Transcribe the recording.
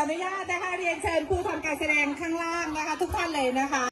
ขออนุญาตนะคะเรียนเชิญผู้ทำการแสดงข้างล่างนะคะ ทุกท่านเลยนะคะ